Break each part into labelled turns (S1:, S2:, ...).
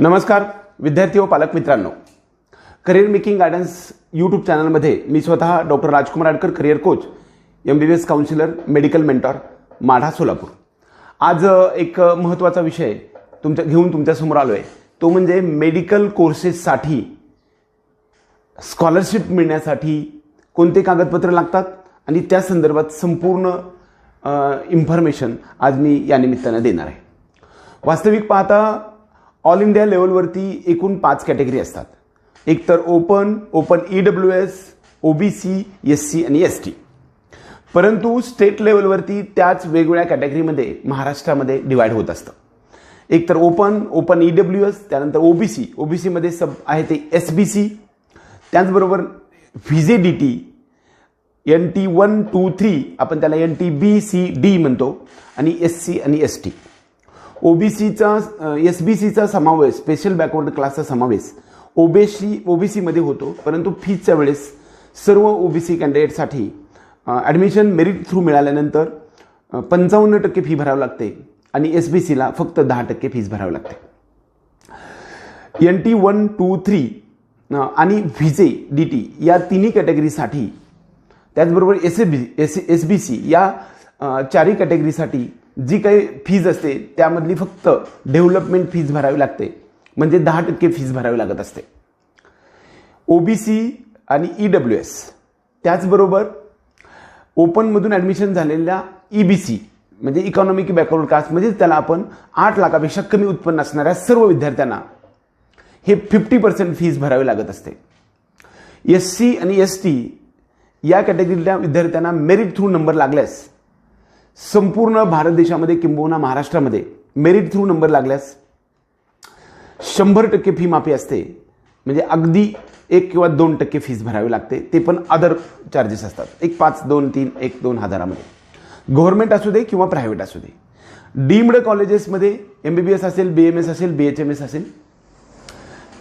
S1: नमस्कार विद्यार्थी व पालक मित्रांनो. करिअर मेकिंग गायडन्स यूट्यूब चॅनलमध्ये मी स्वतः doctor Rajkumar Adkar career coach M B B S counsellor medical mentor Madha Solapur. आज एक महत्त्वाचा विषय तुमच्या घेऊन तुमच्यासमोर आलो आहे तो म्हणजे मेडिकल कोर्सेससाठी स्कॉलरशिप मिळण्यासाठी कोणते कागदपत्र लागतात? आणि त्या संदर्भात संपूर्ण इन्फॉर्मेशन आज मी या निमित्तानं देणार आहे. वास्तविक पाहता ऑल इंडिया लेवलवरती एकूण पाच कॅटेगरी असतात. एक तर open open E W S OBC S C आणि एस टी परंतु स्टेट लेवलवरती त्याच वेगवेगळ्या कॅटेगरीमध्ये महाराष्ट्रामध्ये डिवाईड होत असतं. एक तर open open E W S त्यानंतर ओबीसी ओबीसीमध्ये सब आहे ते एस बी सी त्याचबरोबर V J D T N T one two three आपण त्याला N T B C D म्हणतो आणि एस सी आणि एस टी ओबीसीचा एस बी सीचा समावेश स्पेशल बॅकवर्ड क्लासचा समावेश. ओबीसी ओबीसीमध्ये होतो परंतु फीजच्या वेळेस सर्व ओबीसी कॅन्डिडेटसाठी ॲडमिशन मेरिट थ्रू मिळाल्यानंतर पंचावन्न टक्के फी भरावी लागते आणि एस बी सीला फक्त दहा टक्के फीज भरावी लागते. N T one two three आणि व्हिजे डी टी या तिन्ही कॅटेगरीसाठी त्याचबरोबर S A B S S B C या चारही कॅटेगरीसाठी जी काही फीज असते त्यामधली फक्त डेव्हलपमेंट फीज भरावी लागते. म्हणजे दहा टक्के फीज भरावी लागत असते. ओबीसी आणि ई डब्ल्यू एस त्याचबरोबर ओपनमधून ॲडमिशन झालेल्या ई बी सी म्हणजे इकॉनॉमिक बॅकवर्ड कास्ट म्हणजे त्याला आपण आठ लाखापेक्षा कमी उत्पन्न असणाऱ्या सर्व विद्यार्थ्यांना हे फिफ्टी पर्सेंट फीज भरावी लागत असते. एस सी आणि एस टी या कॅटेगरीतल्या विद्यार्थ्यांना मेरिट थ्रू नंबर लागल्यास संपूर्ण भारत देशामध्ये किंबहुना महाराष्ट्रामध्ये मेरिट थ्रू नंबर लागल्यास शंभर टक्के फी माफी असते. म्हणजे अगदी एक किंवा दोन टक्के फीज भरावी लागते. ते पण अदर चार्जेस असतात. एक पाच दोन तीन एक दोन हजारामध्ये. गव्हर्नमेंट असू दे किंवा प्रायव्हेट असू दे. डीम्ड कॉलेजेसमध्ये एम बी बी एस असेल बी एम एस असेल बी एच एम एस असेल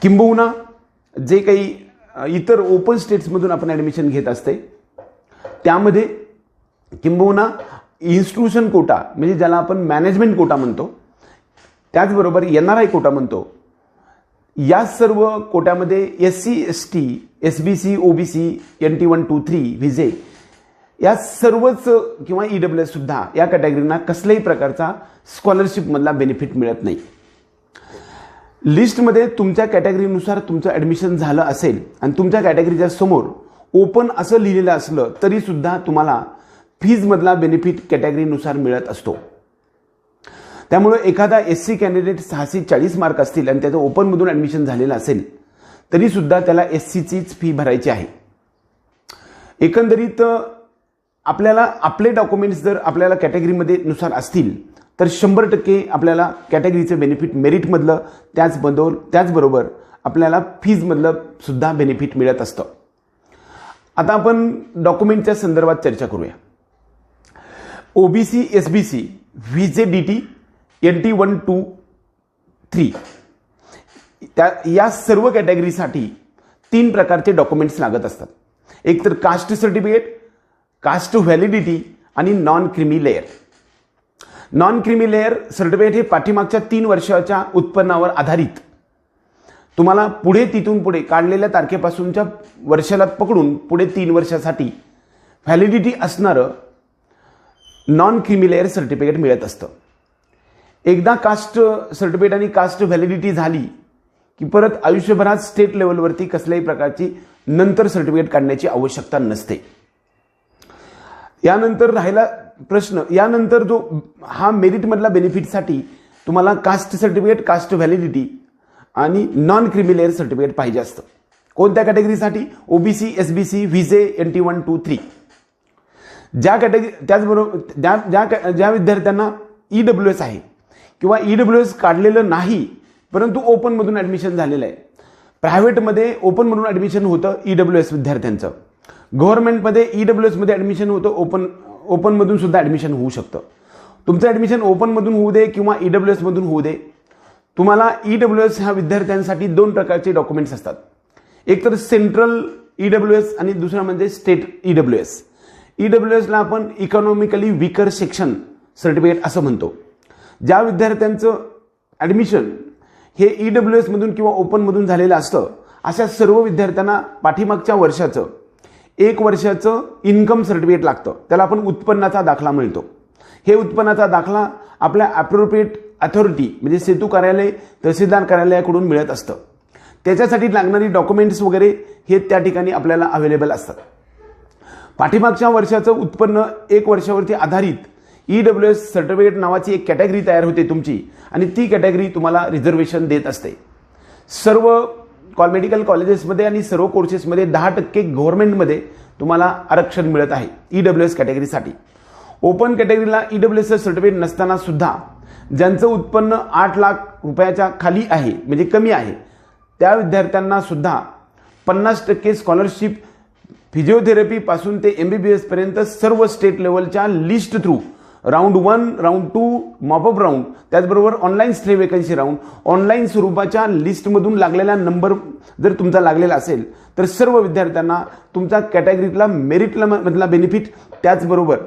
S1: किंबहुना जे काही इतर ओपन स्टेट्समधून आपण ॲडमिशन घेत असते त्यामध्ये किंबहुना इन्स्टिट्यूशन कोटा म्हणजे ज्याला आपण मॅनेजमेंट कोटा म्हणतो त्याचबरोबर एन आर आय कोटा म्हणतो या सर्व कोट्यामध्ये S C S T S B C O B C N T one two three V J या सर्वच किंवा ई डब्ल्यू एस सुद्धा या कॅटेगरीना कसल्याही प्रकारचा स्कॉलरशिपमधला बेनिफिट मिळत नाही. लिस्टमध्ये तुमच्या कॅटेगरीनुसार तुमचं ॲडमिशन झालं असेल आणि तुमच्या कॅटेगरीच्या समोर ओपन असं लिहिलेलं असलं तरीसुद्धा तुम्हाला फीजमधला बेनिफिट कॅटेगरीनुसार मिळत असतो. त्यामुळे एखादा एस सी कॅन्डिडेट सहाशे चाळीस मार्क असतील आणि त्याचं ओपनमधून ॲडमिशन झालेलं असेल तरीसुद्धा त्याला एस सीचीच फी भरायची आहे. एकंदरीत आपल्याला आपले डॉक्युमेंट्स जर आपल्याला कॅटेगरीमध्ये नुसार असतील तर शंभर टक्के आपल्याला कॅटेगरीचं बेनिफिट मेरिटमधलं त्याचबरोबर त्याचबरोबर आपल्याला फीजमधलं सुद्धा बेनिफिट मिळत असतं. आता आपण डॉक्युमेंटच्या संदर्भात चर्चा करूया. OBC S B C V J D T N T one two three. त्या या सर्व कॅटेगरीसाठी तीन प्रकारचे डॉक्युमेंट्स लागत असतात. एक तर कास्ट सर्टिफिकेट कास्ट व्हॅलिडिटी आणि non creamy layer non creamy layer certificate हे पाठीमागच्या तीन वर्षाच्या उत्पन्नावर आधारित. तुम्हाला पुढे तिथून पुढे काढलेल्या तारखेपासूनच्या वर्षाला पकडून पुढे तीन वर्षासाठी व्हॅलिडिटी असणारं नॉन क्रिमी लेअर सर्टिफिकेट मिळत असतं. एकदा कास्ट सर्टिफिकेट आणि कास्ट व्हॅलिडिटी झाली की परत आयुष्यभरात स्टेट लेवलवरती कसल्याही प्रकारची नंतर सर्टिफिकेट काढण्याची आवश्यकता नसते. यानंतर राहिला प्रश्न. यानंतर जो हा मेरिटमधला बेनिफिटसाठी तुम्हाला कास्ट सर्टिफिकेट कास्ट व्हॅलिडिटी आणि नॉन क्रिमिलेअर सर्टिफिकेट पाहिजे असतं. कोणत्या कॅटेगरीसाठी OBC S B C V J N T one two three ज्या कॅटेगरी त्याचबरोबर ज्या ज्या कॅ- ज्या विद्यार्थ्यांना ई डब्ल्यू एस आहे किंवा ई डब्ल्यू एस काढलेलं नाही परंतु ओपनमधून ॲडमिशन झालेलं आहे. प्रायव्हेटमध्ये ओपनमधून ॲडमिशन होतं ई डब्ल्यू एस विद्यार्थ्यांचं. गव्हर्नमेंटमध्ये ई डब्ल्यू एसमध्ये ॲडमिशन होतं ओपन ओपनमधून सुद्धा ॲडमिशन होऊ शकतं. तुमचं ॲडमिशन ओपनमधून होऊ दे किंवा ई डब्ल्यू एसमधून होऊ दे तुम्हाला ई डब्ल्यू एस ह्या विद्यार्थ्यांसाठी दोन प्रकारचे डॉक्युमेंट्स असतात. एक तर सेंट्रल ई डब्ल्यू एस आणि दुसरा म्हणजे state E W S E W एसला आपण इकॉनॉमिकली विकर सेक्शन सर्टिफिकेट असं म्हणतो. ज्या विद्यार्थ्यांचं ॲडमिशन हे ई डब्ल्यू एसमधून किंवा ओपनमधून झालेलं असतं अशा सर्व विद्यार्थ्यांना पाठीमागच्या वर्षाचं एक वर्षाचं इन्कम सर्टिफिकेट लागतं. त्याला आपण उत्पन्नाचा दाखला मिळतो हे उत्पन्नाचा दाखला आपल्या ॲप्रोप्रिएट अथॉरिटी म्हणजे सेतू कार्यालय तहसीलदार कार्यालयाकडून मिळत असतं. त्याच्यासाठी लागणारी डॉक्युमेंट्स वगैरे हे त्या ठिकाणी आपल्याला अवेलेबल असतात. पाठीमागच्या वर्षाचं उत्पन्न एक वर्षावरती आधारित ई डब्ल्यू एस सर्टिफिकेट नावाची एक कॅटेगरी तयार होते तुमची. आणि ती कॅटेगरी तुम्हाला रिझर्वेशन देत असते. सर्व कॉल मेडिकल कॉलेजेसमध्ये आणि सर्व कोर्सेसमध्ये दहा टक्के गव्हर्नमेंटमध्ये तुम्हाला आरक्षण मिळत आहे ई डब्ल्यू एस कॅटेगरीसाठी. ओपन कॅटेगरीला ई डब्ल्यू एस सर्टिफिकेट नसताना सुद्धा ज्यांचं उत्पन्न आठ लाख रुपयाच्या खाली आहे म्हणजे कमी आहे त्या विद्यार्थ्यांना सुद्धा पन्नास टक्के स्कॉलरशिप फिजिओथेरपीपासून ते एम बी बी एसपर्यंत सर्व state लेवलच्या list through round one round two mop up round त्याचबरोबर online stay vacancy round online स्वरूपाच्या लिस्टमधून लागलेला नंबर जर तुमचा लागलेला असेल तर सर्व विद्यार्थ्यांना तुमचा कॅटेगरीतला मेरिटला मधला बेनिफिट त्याचबरोबर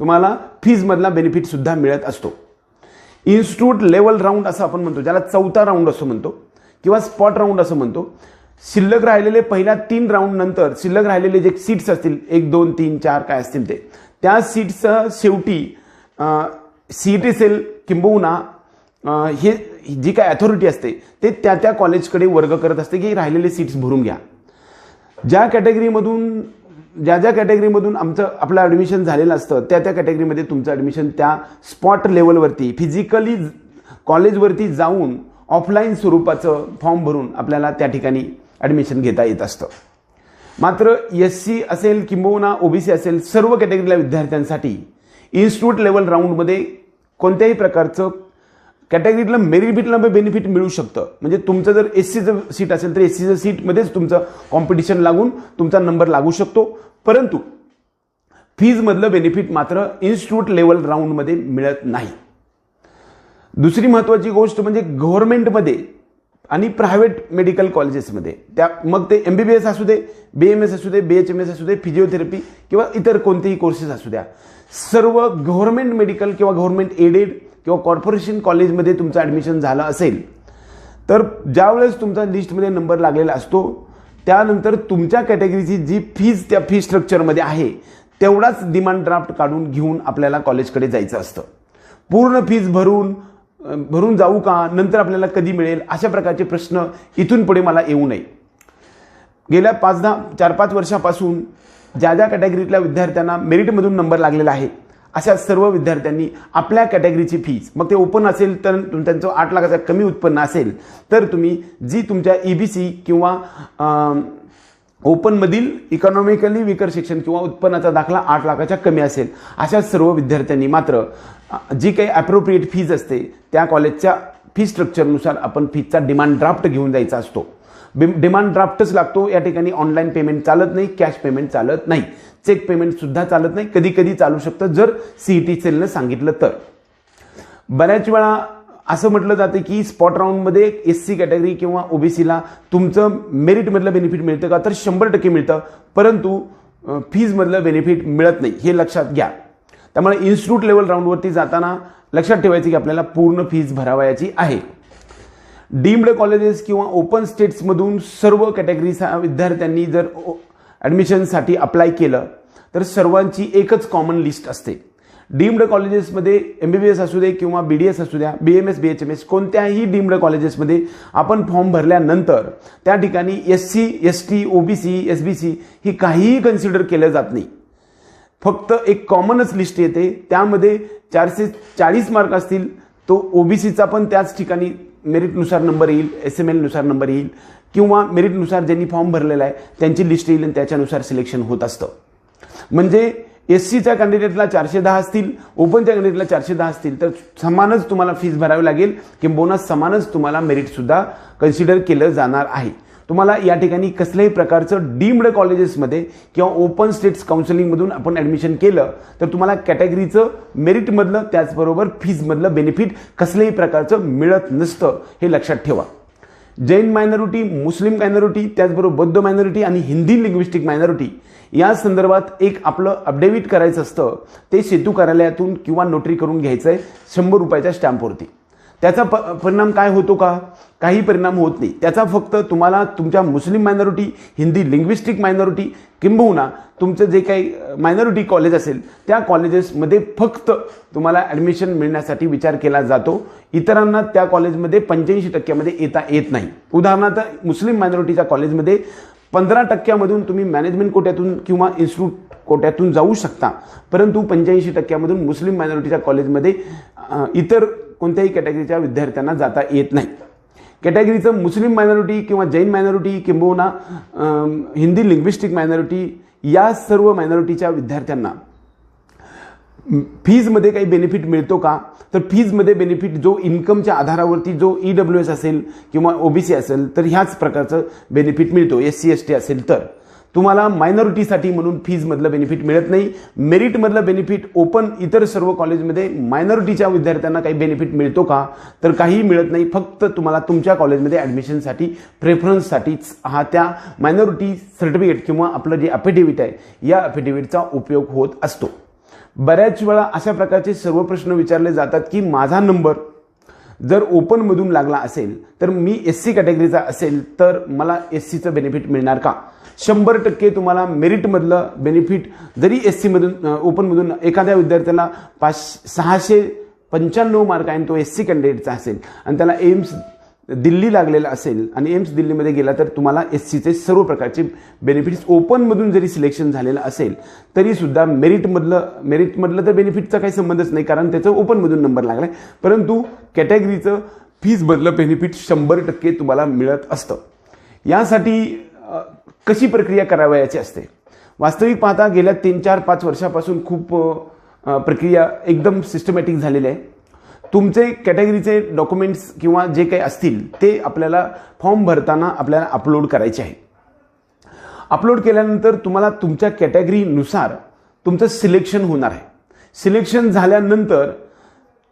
S1: तुम्हाला फीजमधला बेनिफिटसुद्धा मिळत असतो. इन्स्टिट्यूट लेवल राऊंड असं आपण म्हणतो ज्याला चौथा राऊंड असं म्हणतो किंवा स्पॉट राऊंड असं म्हणतो. शिल्लक राहिलेले पहिल्या तीन राऊंड नंतर शिल्लक राहिलेले जे सीट्स असतील एक दोन तीन चार काय असतील ते. त्या सीट्सचं शेवटी सी टी सेल किंबहुना हे जी काय अथॉरिटी असते ते त्या त्या कॉलेजकडे वर्ग करत असते की राहिलेले सीट्स भरून घ्या. ज्या कॅटेगरीमधून ज्या ज्या कॅटेगरीमधून आमचं आपलं ॲडमिशन झालेलं असतं त्या त्या कॅटेगरीमध्ये तुमचं ॲडमिशन त्या स्पॉट लेवलवरती फिजिकली कॉलेजवरती जाऊन ऑफलाईन स्वरूपाचं फॉर्म भरून आपल्याला त्या ठिकाणी ॲडमिशन घेता येत असतं. मात्र एस सी असेल किंबहुना ओबीसी असेल सर्व कॅटेगरीला विद्यार्थ्यांसाठी इन्स्टिट्यूट लेवल राऊंडमध्ये कोणत्याही प्रकारचं कॅटेगरीतलं मेरिटला बेनिफिट मिळू शकतं. म्हणजे तुमचं जर एस सीचं सीट असेल तर एस सीचं सीटमध्येच तुमचं कॉम्पिटिशन लागून तुमचा नंबर लागू शकतो. परंतु फीजमधलं बेनिफिट मात्र इन्स्टिट्यूट लेवल राऊंडमध्ये मिळत नाही. दुसरी महत्त्वाची गोष्ट म्हणजे गव्हर्नमेंटमध्ये आणि प्रायव्हेट मेडिकल कॉलेजेसमध्ये त्या मग ते एम बी बी एस असू दे बी एम एस असू दे बी एच एम एस असू दे फिजिओथेरपी किंवा इतर कोणतेही कोर्सेस असू द्या. सर्व गव्हर्नमेंट मेडिकल किंवा गव्हर्नमेंट एडेड किंवा कॉर्पोरेशन कॉलेजमध्ये तुमचं ॲडमिशन झालं असेल तर ज्यावेळेस तुमचा लिस्टमध्ये नंबर लागलेला असतो त्यानंतर तुमच्या कॅटेगरीची जी फीज त्या फी स्ट्रक्चरमध्ये आहे तेवढाच डिमांड ड्राफ्ट काढून घेऊन आपल्याला कॉलेजकडे जायचं असतं. पूर्ण फीज भरून भरून जाऊ का? नंतर आपल्याला कधी मिळेल? अशा प्रकारचे प्रश्न इथून पुढे मला येऊ नये. गेल्या पाच दहा चार पाच वर्षापासून ज्या ज्या कॅटेगरीतल्या विद्यार्थ्यांना मेरिटमधून नंबर लागलेला आहे अशा सर्व विद्यार्थ्यांनी आपल्या कॅटेगरीची फीज मग ते ओपन असेल तर त्यांचं आठ लाखाचं कमी उत्पन्न असेल तर तुम्ही जी तुमच्या ई बी सी किंवा ओपनमधील इकॉनॉमिकली विकर शिक्षण किंवा उत्पन्नाचा दाखला आठ लाखाच्या कमी असेल अशा सर्व विद्यार्थ्यांनी मात्र जी काही अप्रोप्रिएट फीज असते त्या कॉलेजच्या फी स्ट्रक्चरनुसार आपण फीजचा डिमांड ड्राफ्ट घेऊन जायचा असतो. डिमांड ड्राफ्टच लागतो या ठिकाणी ऑनलाईन पेमेंट चालत नाही कॅश पेमेंट चालत नाही चेक पेमेंट सुद्धा चालत नाही कधी कधी चालू शकतं जर सीईटी सेलनं सांगितलं तर. बऱ्याच वेळा असं म्हटलं जातं की स्पॉट राऊंडमध्ये एस सी कॅटेगरी किंवा ओबीसीला तुमचं मेरिटमधलं बेनिफिट मिळतं का? तर शंभर टक्के मिळतं परंतु फीजमधलं बेनिफिट मिळत नाही हे लक्षात घ्या. त्यामुळे इन्स्टिट्यूट लेवल राऊंडवरती जाताना लक्षात ठेवायचं की आपल्याला पूर्ण फीज भरावायची आहे. डीम्ड कॉलेजेस किंवा ओपन स्टेट्समधून सर्व कॅटेगरीचा विद्यार्थ्यांनी जर ॲडमिशनसाठी अप्लाय केलं तर सर्वांची एकच कॉमन लिस्ट असते. डीम्ड कॉलेजेसमध्ये एम बी बी एस असू दे किंवा बी डी एस असू द्या B M S B H M S कोणत्याही डीम्ड कॉलेजेसमध्ये आपण फॉर्म भरल्यानंतर त्या ठिकाणी S C S T O B C S B C ही काहीही कन्सिडर केलं जात नाही. फक्त एक कॉमनच लिस्ट येते. त्यामध्ये चारशे चाळीस मार्क असतील तो ओबीसीचा पण त्याच ठिकाणी मेरिटनुसार नंबर येईल एस एम एलनुसार नंबर येईल किंवा मेरिटनुसार ज्यांनी फॉर्म भरलेला आहे त्यांची लिस्ट येईल आणि त्याच्यानुसार सिलेक्शन होत असतं. म्हणजे एस सीच्या कॅन्डिडेटला चारशे दहा असतील ओपनच्या कॅन्डिडेटला चारशे दहा असतील तर समानच तुम्हाला फीस भरावी लागेल किंबहुना समानच तुम्हाला मेरिटसुद्धा कन्सिडर केलं जाणार आहे. तुम्हाला या ठिकाणी कसल्याही प्रकारचं डीम्ड कॉलेजेसमध्ये किंवा ओपन स्टेट्स काउन्सिलिंगमधून आपण ॲडमिशन केलं तर तुम्हाला कॅटेगरीचं मेरिटमधलं त्याचबरोबर फीजमधलं बेनिफिट कसल्याही प्रकारचं मिळत नसतं हे लक्षात ठेवा. जैन मायनॉरिटी मुस्लिम मायनॉरिटी त्याचबरोबर बौद्ध मायनॉरिटी आणि हिंदी लिंग्विस्टिक मायनॉरिटी या संदर्भात एक आपलं अपडेविट करायचं असतं ते सेतू कार्यालयातून किंवा नोटरी करून घ्यायचं आहे शंभर रुपयाच्या स्टॅम्पवरती त्याचा प परिणाम काय होतो का? काही परिणाम होत नाही. त्याचा फक्त तुम्हाला तुमच्या Muslim minority Hindi linguistic minority किंबहुना तुमचं जे काही मायनॉरिटी कॉलेज असेल त्या कॉलेजेसमध्ये फक्त तुम्हाला ॲडमिशन मिळण्यासाठी विचार केला जातो. इतरांना त्या कॉलेजमध्ये पंच्याऐंशी टक्क्यामध्ये येता येत नाही. उदाहरणार्थ मुस्लिम मायनॉरिटीच्या कॉलेजमध्ये पंधरा टक्क्यामधून तुम्ही मॅनेजमेंट कोट्यातून किंवा इन्स्टिट्यूट कोट्यातून जाऊ शकता. परंतु पंच्याऐंशी टक्क्यामधून मुस्लिम मायनॉरिटीच्या कॉलेजमध्ये इतर कोणत्याही कॅटेगरीच्या विद्यार्थ्यांना जाता येत नाही. कॅटेगरीचं मुस्लिम मायनॉरिटी किंवा जैन मायनॉरिटी किंबहुना हिंदी लिंग्विस्टिक मायनॉरिटी या सर्व मायनॉरिटीच्या विद्यार्थ्यांना फीजमध्ये काही बेनिफिट मिळतो का? तर फीजमध्ये बेनिफिट जो इन्कमच्या आधारावरती जो ई डब्ल्यू एस असेल किंवा ओबीसी असेल तर ह्याच प्रकारचं बेनिफिट मिळतो एस सी एस टी असेल तर. तुम्हाला मायनॉरिटीसाठी म्हणून फीजमधलं बेनिफिट मिळत नाही. मेरिटमधलं बेनिफिट ओपन इतर सर्व कॉलेजमध्ये मायनॉरिटीच्या विद्यार्थ्यांना काही बेनिफिट मिळतो का? तर काहीही मिळत नाही. फक्त तुम्हाला तुमच्या कॉलेजमध्ये ॲडमिशनसाठी प्रेफरन्ससाठीच हा त्या मायनॉरिटी सर्टिफिकेट किंवा आपलं जे अफिडेव्हिट आहे या अफिडेव्हिटचा उपयोग होत असतो. बऱ्याच वेळा अशा प्रकारचे सर्व प्रश्न विचारले जातात की माझा नंबर जर ओपनमधून लागला असेल तर मी एस सी कॅटेगरीचा असेल तर मला एस सीचं बेनिफिट मिळणार का? शंभर टक्के तुम्हाला मेरिटमधलं बेनिफिट जरी एस सीमधून ओपनमधून एखाद्या विद्यार्थ्याला पाच सहाशे पंच्याण्णव मार्क आहे आणि तो एस सी कॅन्डिडेटचा असेल आणि त्याला एम्स दिल्ली लागलेला असेल आणि एम्स दिल्लीमध्ये गेला तर तुम्हाला एस सीचे सर्व प्रकारचे बेनिफिट्स ओपनमधून जरी सिलेक्शन झालेलं असेल तरीसुद्धा मेरिटमधलं मेरिटमधलं तर बेनिफिटचा काही संबंधच नाही कारण त्याचं ओपनमधून नंबर लागला आहे परंतु कॅटेगरीचं फीजमधलं बेनिफिट शंभर टक्के तुम्हाला मिळत असतं. यासाठी कशी प्रक्रिया करावयाची असते. वास्तविक पाहता गेल्या तीन चार पाच वर्षापासून खूप प्रक्रिया एकदम सिस्टमॅटिक झालेली आहे. तुमचे कॅटेगरीचे डॉक्युमेंट्स किंवा जे काही असतील ते आपल्याला फॉर्म भरताना आपल्याला अपलोड करायचे आहे. अपलोड केल्यानंतर तुम्हाला तुमच्या कॅटेगरीनुसार तुमचं सिलेक्शन होणार आहे. सिलेक्शन झाल्यानंतर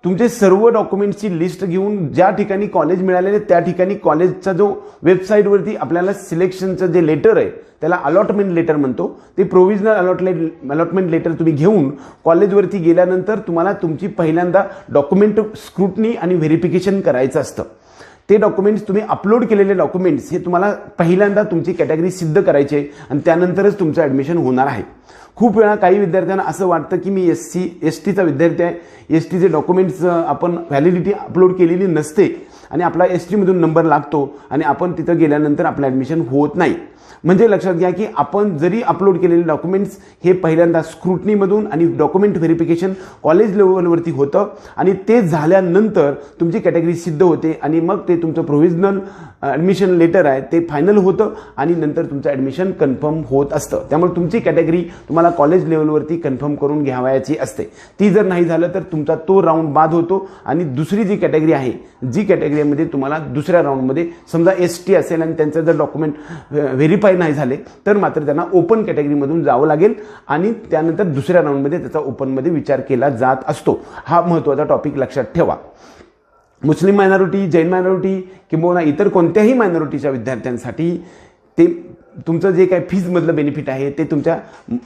S1: तुमचे सर्व डॉक्युमेंट्सची लिस्ट घेऊन ज्या ठिकाणी कॉलेज मिळालेले त्या ठिकाणी कॉलेजचा जो वेबसाईटवरती आपल्याला सिलेक्शनचं जे लेटर आहे त्याला अलॉटमेंट लेटर म्हणतो. ते प्रोव्हिजनल अलॉटमेंट अलॉटमेंट लेटर तुम्ही घेऊन कॉलेजवरती गेल्यानंतर तुम्हाला तुमची पहिल्यांदा डॉक्युमेंट स्क्रुटनी आणि व्हेरिफिकेशन करायचं असतं. ते डॉक्युमेंट्स तुम्ही अपलोड केलेले डॉक्युमेंट्स हे तुम्हाला पहिल्यांदा तुमची कॅटेगरी सिद्ध करायचे आणि त्यानंतरच तुमचं ॲडमिशन होणार आहे. खूप वेळा काही विद्यार्थ्यांना असं वाटतं की मी एस सी एस टीचा विद्यार्थी आहे. एस टीचे डॉक्युमेंट्स आपण व्हॅलिडिटी अपलोड केलेली नसते आणि आपला एस टीमधून नंबर लागतो आणि आपण तिथं गेल्यानंतर आपलं ॲडमिशन होत नाही. म्हणजे लक्षात घ्या की आपण जरी अपलोड केलेले डॉक्युमेंट्स हे पहिल्यांदा स्क्रुटनीमधून आणि डॉक्युमेंट व्हेरिफिकेशन कॉलेज लेवलवरती होतं आणि ते झाल्यानंतर तुमची कॅटेगरी सिद्ध होते आणि मग ते तुमचं प्रोव्हिजनल ॲडमिशन लेटर आहे ते फायनल होतं आणि नंतर तुमचं ॲडमिशन कन्फर्म होत असतं. त्यामुळे तुमची कॅटेगरी तुम्हाला कॉलेज लेवलवरती कन्फर्म करून घ्यावयाची असते. ती जर नाही झालं तर तुमचा तो राऊंड बाद होतो आणि दुसरी जी कॅटेगरी आहे जी कॅटेगरीमध्ये म्हणजे तुम्हाला दुसऱ्या राऊंडमध्ये समजा एस टी असेल आणि त्यांचं जर डॉक्युमेंट क्वालिफाय नाही झाले तर मात्र त्यांना ओपन कॅटेगरीमधून जावं लागेल आणि त्यानंतर दुसऱ्या राऊंडमध्ये त्याचा ओपनमध्ये विचार केला जात असतो. हा महत्त्वाचा टॉपिक लक्षात ठेवा. मुस्लिम मायनॉरिटी जैन मायनॉरिटी किंवा इतर कोणत्याही मायनॉरिटीच्या विद्यार्थ्यांसाठी ते तुमचं जे काही फीजमधलं बेनिफिट आहे ते तुमच्या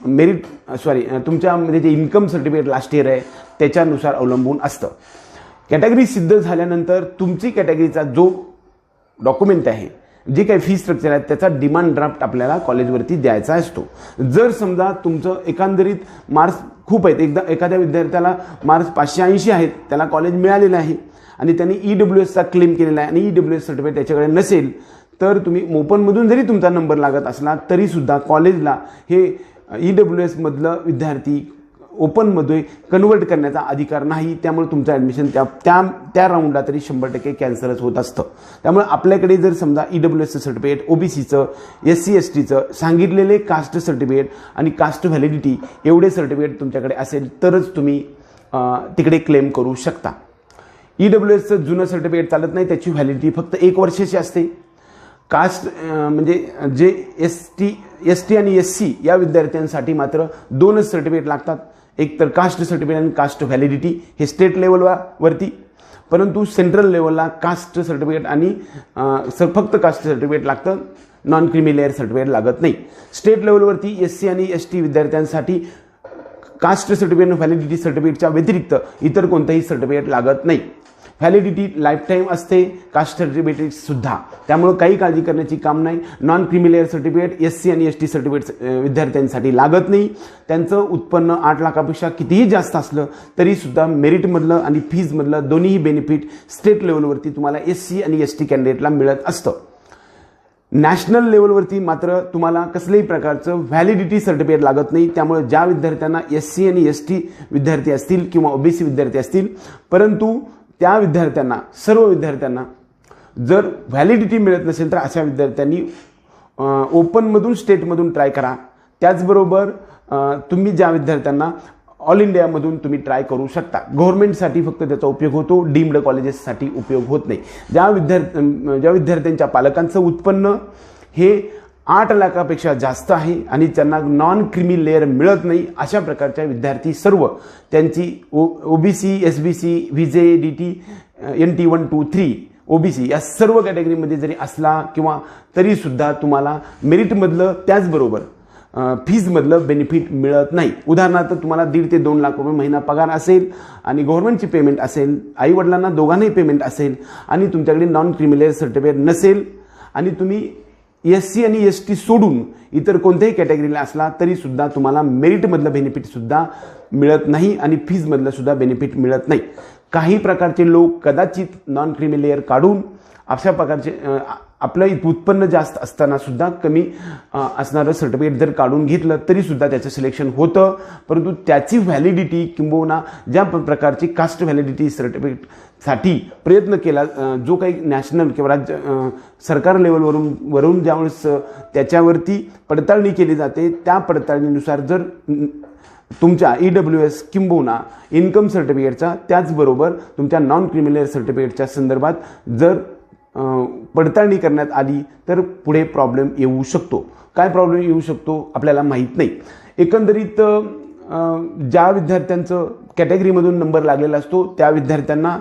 S1: मेरिट सॉरी तुमच्यामध्ये म्हणजे जे इन्कम सर्टिफिकेट लास्ट इयर आहे त्याच्यानुसार अवलंबून असतं. कॅटेगरी सिद्ध झाल्यानंतर तुमची कॅटेगरीचा जो डॉक्युमेंट आहे जे काही फी स्ट्रक्चर आहे त्याचा डिमांड ड्राफ्ट आपल्याला कॉलेजवरती द्यायचा असतो. जर समजा तुमचं एकंदरीत मार्क्स खूप आहेत एकदा एखाद्या विद्यार्थ्याला मार्क्स पाचशे ऐंशी आहेत त्याला कॉलेज मिळालेलं आहे आणि त्यांनी ई डब्ल्यू एसचा क्लेम केलेला आहे आणि ई डब्ल्यू एस सर्टिफिकेट त्याच्याकडे नसेल तर तुम्ही मोपनमधून जरी तुमचा नंबर लागत असला तरीसुद्धा कॉलेजला हे ई डब्ल्यू एसमधलं विद्यार्थी ओपनमध्ये कन्वर्ट करण्याचा अधिकार नाही त्यामुळे तुमचं ॲडमिशन त्या त्या त्या राऊंडला तरी शंभर टक्के कॅन्सलच होत असतं. त्यामुळे आपल्याकडे जर समजा ई डब्ल्यू एसचं सर्टिफिकेट ओबीसीचं एस सी एस टीचं सांगितलेले कास्ट सर्टिफिकेट आणि कास्ट व्हॅलिडिटी एवढे सर्टिफिकेट तुमच्याकडे असेल तरच तुम्ही तिकडे क्लेम करू शकता. ई डब्ल्यू एसचं जुनं सर्टिफिकेट चालत नाही त्याची व्हॅलिडिटी फक्त एक वर्षाची असते. कास्ट म्हणजे जे एस टी एस टी आणि एस सी या विद्यार्थ्यांसाठी मात्र दोनच सर्टिफिकेट लागतात. एक तर कास्ट सर्टिफिकेट आणि कास्ट व्हॅलिडिटी हे स्टेट लेवलवरती परंतु सेंट्रल लेवलला कास्ट सर्टिफिकेट आणि सर फक्त कास्ट सर्टिफिकेट लागतं. नॉन क्रिमी लेअर सर्टिफिकेट लागत नाही. स्टेट लेवलवरती एस सी आणि एस टी विद्यार्थ्यांसाठी कास्ट सर्टिफिकेट व्हॅलिडिटी सर्टिफिकेटच्या व्यतिरिक्त इतर कोणतंही सर्टिफिकेट लागत नाही. व्हॅलिडिटी लाईफटाईम असते. कास्ट सर्टिफिकेट सुद्धा. त्यामुळे काही काळजी करण्याची काम नाही. Non creamy layer certificate S C आणि एस टी सर्टिफिकेट विद्यार्थ्यांसाठी लागत नाही. त्यांचं उत्पन्न आठ लाखापेक्षा कितीही जास्त असलं तरी सुद्धा मेरिटमधलं आणि फीजमधलं दोन्हीही बेनिफिट स्टेट लेवलवरती तुम्हाला एस सी आणि एस टी कॅन्डिडेटला मिळत असतं. नॅशनल लेवलवरती मात्र तुम्हाला कसल्याही प्रकारचं व्हॅलिडिटी सर्टिफिकेट लागत नाही. त्यामुळे ज्या विद्यार्थ्यांना एस सी आणि एस टी विद्यार्थी असतील किंवा ओबीसी विद्यार्थी असतील परंतु त्या विद्यार्थ्यांना सर्व विद्यार्थ्यांना जर व्हॅलिडिटी मिळत नसेल तर अशा विद्यार्थ्यांनी ओपनमधून स्टेटमधून ट्राय करा. त्याचबरोबर तुम्ही ज्या विद्यार्थ्यांना ऑल इंडियामधून तुम्ही ट्राय करू शकता. गव्हर्नमेंटसाठी फक्त त्याचा उपयोग होतो डीम्ड कॉलेजेससाठी उपयोग होत नाही. ज्या विद्यार्थी ज्या विद्यार्थ्यांच्या पालकांचं उत्पन्न हे आठ लाखापेक्षा जास्त आहे आणि त्यांना नॉन क्रिमी लेअर मिळत नाही अशा प्रकारच्या विद्यार्थी सर्व त्यांची O OBC S B C V J D T N T one two three OBC या सर्व कॅटेगरीमध्ये जरी असला किंवा तरीसुद्धा तुम्हाला मेरिटमधलं त्याचबरोबर फीजमधलं बेनिफिट मिळत नाही. उदाहरणार्थ तुम्हाला दीड ते दोन लाख रुपये महिना पगार असेल आणि गव्हर्नमेंटची पेमेंट असेल आईवडिलांना दोघांनाही पेमेंट असेल आणि तुमच्याकडे नॉन क्रिमिलेअर सर्टिफिकेट नसेल आणि तुम्ही एस सी आणि एस टी सोडून इतर कोणत्याही कॅटेगरीला असला तरी सुद्धा तुम्हाला मेरिटमधलं बेनिफिट सुद्धा मिळत नाही आणि फीजमधलं सुद्धा बेनिफिट मिळत नाही. काही प्रकारचे लोक कदाचित नॉन क्रिमिलेअर काढून अशा प्रकारचे आपलं उत्पन्न जास्त असताना सुद्धा कमी असणारं सर्टिफिकेट जर काढून घेतलं तरी सुद्धा त्याचं सिलेक्शन होतं. परंतु त्याची व्हॅलिडिटी किंबहुना ज्या प- प्रकारची कास्ट व्हॅलिडिटी सर्टिफिकेटसाठी प्रयत्न केला जो काही नॅशनल किंवा राज्य सरकार लेवलवरून वरून ज्यावेळेस त्याच्यावरती पडताळणी केली जाते त्या पडताळणीनुसार जर तुमच्या ई डब्ल्यू एस किंबहुना इन्कम सर्टिफिकेटचा त्याचबरोबर तुमच्या नॉन क्रिमिनल सर्टिफिकेटच्या संदर्भात जर पडताळणी करण्यात आली तर पुढे प्रॉब्लेम येऊ शकतो. काय प्रॉब्लेम येऊ शकतो? आपल्याला माहीत नाही. एकंदरीत ज्या विद्यार्थ्यांचं कॅटेगरीमधून नंबर लागलेला असतो त्या विद्यार्थ्यांना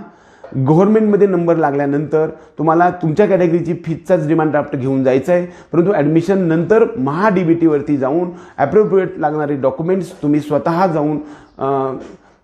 S1: गव्हर्नमेंटमध्ये नंबर लागल्यानंतर तुम्हाला तुमच्या कॅटेगरीची फीजचाच डिमांड ड्राफ्ट घेऊन जायचं आहे. परंतु ॲडमिशन नंतर महा डी बी टीवरती जाऊन ॲप्रोप्रिएट लागणारे डॉक्युमेंट्स तुम्ही स्वतः जाऊन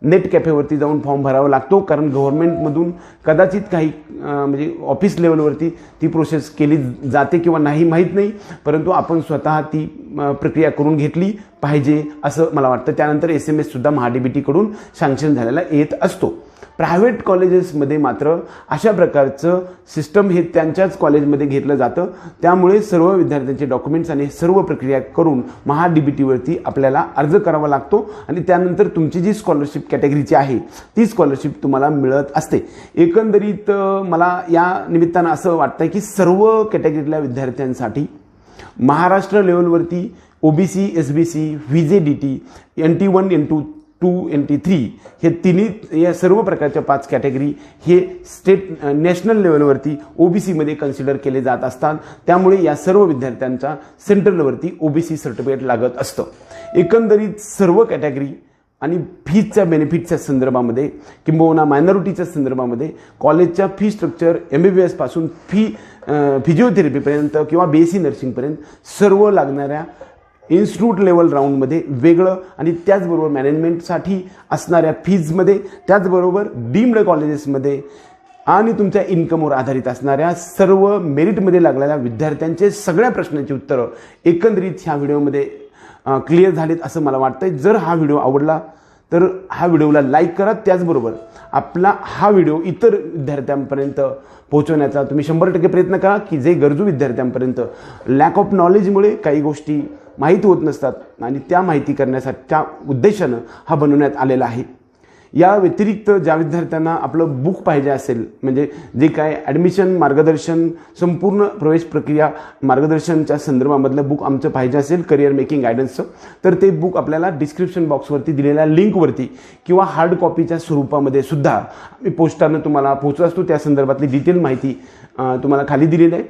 S1: नेट कॅफेवरती जाऊन फॉर्म भरावा लागतो. कारण गव्हर्नमेंटमधून कदाचित काही म्हणजे ऑफिस लेवलवरती ती प्रोसेस केली जाते किंवा नाही माहीत नाही. परंतु आपण स्वतः ती प्रक्रिया करून घेतली पाहिजे असं मला वाटतं. त्यानंतर एस एम एससुद्धा महाडीबीटीकडून सँक्शन झालेला येत असतो. प्रायव्हेट कॉलेजेसमध्ये मात्र अशा प्रकारचं सिस्टम हे त्यांच्याच कॉलेजमध्ये घेतलं जातं. त्यामुळे सर्व विद्यार्थ्यांचे डॉक्युमेंट्स आणि सर्व प्रक्रिया करून महा डी बी टीवरती आपल्याला अर्ज करावा लागतो आणि त्यानंतर तुमची जी स्कॉलरशिप कॅटेगरीची आहे ती स्कॉलरशिप तुम्हाला मिळत असते. एकंदरीत मला या निमित्तानं असं वाटतं की सर्व कॅटेगरीतल्या विद्यार्थ्यांसाठी महाराष्ट्र लेवलवरती OBC S B C V J D T N T one N two two N T three हे तिन्ही या सर्व प्रकारच्या पाच कॅटेगरी हे स्टेट नॅशनल लेवलवरती ओबीसीमध्ये कन्सिडर केले जात असतात. त्यामुळे या सर्व विद्यार्थ्यांचा सेंट्रलवरती ओबीसी सर्टिफिकेट लागत असतं. एकंदरीत सर्व कॅटेगरी आणि फीजच्या बेनिफिटच्या संदर्भामध्ये किंबहुना मायनॉरिटीच्या संदर्भामध्ये कॉलेजच्या fee structure M B B एसपासून fee फिजिओथेरपीपर्यंत किंवा बी एस सी नर्सिंगपर्यंत सर्व लागणाऱ्या इन्स्टिट्यूट लेवल राऊंडमध्ये वेगळं आणि त्याचबरोबर मॅनेजमेंटसाठी असणाऱ्या फीजमध्ये त्याचबरोबर डीम्ड कॉलेजेसमध्ये आणि तुमच्या इन्कमवर आधारित असणाऱ्या सर्व मेरिटमध्ये लागलेल्या विद्यार्थ्यांचे सगळ्या प्रश्नांची उत्तरं एकंदरीत ह्या व्हिडिओमध्ये क्लिअर झालेत असं मला वाटतंय. जर हा व्हिडिओ आवडला तर हा व्हिडिओला लाईक करा. त्याचबरोबर आपला हा व्हिडिओ इतर विद्यार्थ्यांपर्यंत पोहोचवण्याचा तुम्ही शंभर टक्के प्रयत्न करा की जे गरजू विद्यार्थ्यांपर्यंत. लॅक ऑफ नॉलेजमुळे काही गोष्टी माहीत होत नसतात. आणि त्या माहिती करण्यासाठी त्या उद्देशानं हा बनवण्यात आलेला आहे. या व्यतिरिक्त ज्या विद्यार्थ्यांना आपलं बुक पाहिजे असेल म्हणजे जे काय ॲडमिशन मार्गदर्शन संपूर्ण प्रवेश प्रक्रिया मार्गदर्शनच्या संदर्भामधलं बुक आमचं पाहिजे असेल करिअर मेकिंग गायडन्सचं तर ते बुक आपल्याला डिस्क्रिप्शन बॉक्सवरती दिलेल्या लिंकवरती किंवा हार्ड कॉपीच्या स्वरूपामध्ये सुद्धा आम्ही पोस्टानं तुम्हाला पोहोचत असतो. त्या संदर्भातली डिटेल माहिती तुम्हाला खाली दिलेली आहे.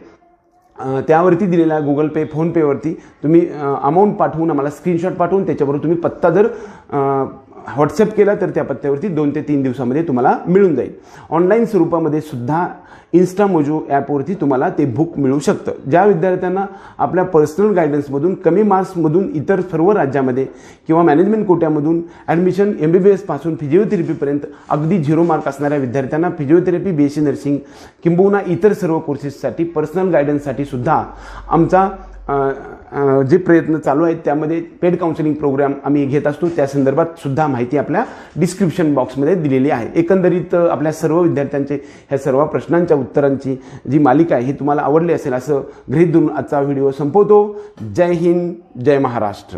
S1: त्यावरती दिलेल्या गुगल पे फोनपेवरती तुम्ही अमाऊंट पाठवून आम्हाला स्क्रीनशॉट पाठवून त्याच्याबरोबर तुम्ही पत्ता जर व्हॉट्सअप केला तर त्या पत्त्यावरती दोन ते तीन दिवसामध्ये तुम्हाला मिळून जाईल. ऑनलाईन स्वरूपामध्ये सुद्धा इन्स्टामोजो ॲपवरती तुम्हाला ते बुक मिळू शकतं. ज्या विद्यार्थ्यांना आपल्या पर्सनल गायडन्समधून कमी मार्क्समधून इतर सर्व राज्यामध्ये किंवा मॅनेजमेंट कोट्यामधून ॲडमिशन एम बी बी एसपासून फिजिओथेरपीपर्यंत अगदी झिरो मार्क असणाऱ्या विद्यार्थ्यांना physiotherapy B S C nursing किंबहुना इतर सर्व कोर्सेससाठी पर्सनल गायडन्ससाठी सुद्धा आमचा जे प्रयत्न चालू आहेत त्यामध्ये पेड काउन्सिलिंग प्रोग्राम आम्ही घेत असतो. त्या संदर्भात सुद्धा माहिती आपल्या डिस्क्रिप्शन बॉक्समध्ये दिलेली आहे. एकंदरीत आपल्या सर्व विद्यार्थ्यांचे ह्या सर्व प्रश्नांच्या उत्तरांची जी मालिका आहे ही तुम्हाला आवडली असेल असं गृहीत धरून आजचा व्हिडिओ संपवतो. जय हिंद जय महाराष्ट्र.